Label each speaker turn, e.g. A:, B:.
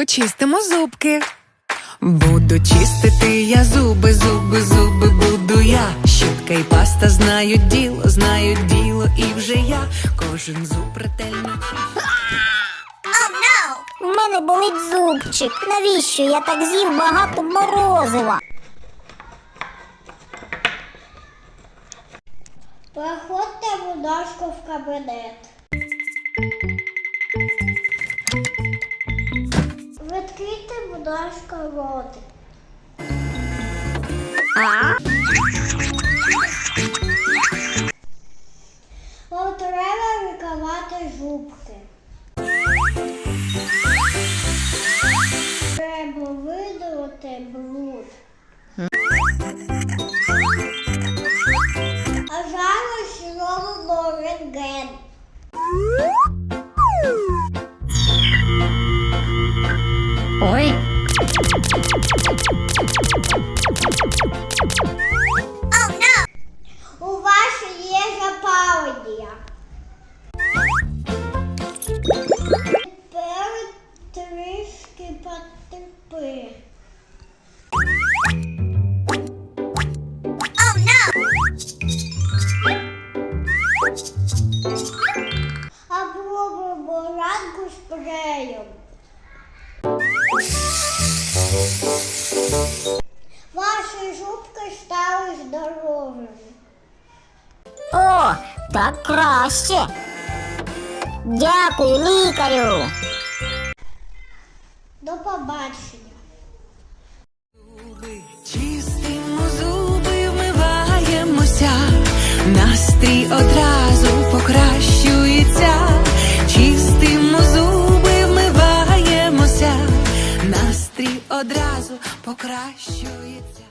A: швидко чистимо зубки. Буду чистити я зуби, зуби, зуби буду я. Щітка й паста знають діло, знають діло, і вже я кожен зуб ретельно.
B: У мене болить зубчик. Навіщо я так з'їв багато морозива?
C: Проходьте, будь ласка, в кабінет. Будь ласка, ротик.
B: А?
C: Вам треба виконати зубки. Треба видалити бруд. А зараз зробимо рентген.
B: Ой.
C: У вас є запалення. Тепер трішки потерпи. Спреєм. Ваші зубки стали здоровими.
B: О, так краще. Дякую, лікарю.
C: До побачення.
A: Чистимо зуби, вмиваємося, настрій одразу покращується. Одразу покращується.